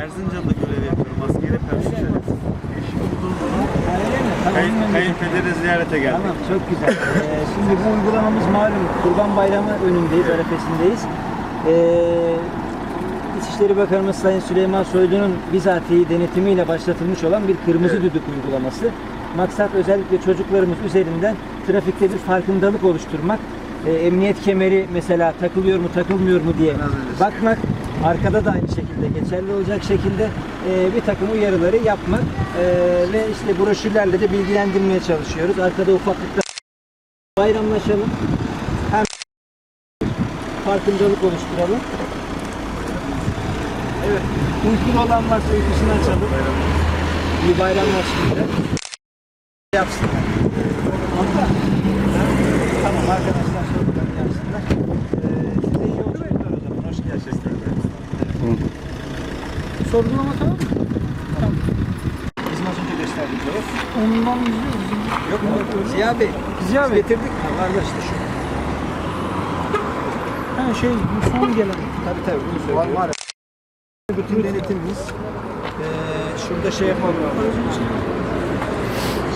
Erzincan'da görev yapıyorum. Askeri personel. Eşim Bodrum'da. Kayınpederi ziyarete geldik. Tamam çok güzel. ee, şimdi bu uygulamamız malum Kurban Bayramı önündeyiz, evet. arefesindeyiz. Ee, İçişleri Bakanımız Sayın Süleyman Soylu'nun bizatihi denetimiyle başlatılmış olan bir kırmızı evet. düdük uygulaması. Maksat özellikle çocuklarımız üzerinden trafikte bir farkındalık oluşturmak. Ee, emniyet kemeri mesela takılıyor mu takılmıyor mu diye bakmak. Arkada da aynı şekilde geçerli olacak şekilde e, bir takım uyarıları yapmak e, ve işte broşürlerle de bilgilendirmeye çalışıyoruz. Arkada ufaklıkta bayramlaşalım. Hem farkındalık oluşturalım. Evet. Uykulu olan varsa uykusunu açalım. İyi bayramlar şimdi. Yapsınlar. Anladın mı? Tamam arkadaşlar sorularını yapsınlar. Ee, size iyi yolculuklar o zaman. Hoş geldiniz. Sorgulama tamam mı? Bizim az önce gösterdiğimiz o. Ondan izliyoruz. Yok mu? Ziya Bey. Ziya Bey. getirdik. Ha, var da işte şu. Ha şey bu son gelen. Tabii tabii bunu söylüyorum. Var, Bütün denetimimiz eee şurada şey yapalım.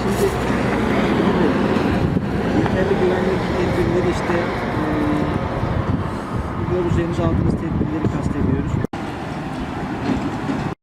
Şimdi yeterli güvenlik tedbirleri işte eee yol üzerimize aldığımız tedbirleri kastediyoruz.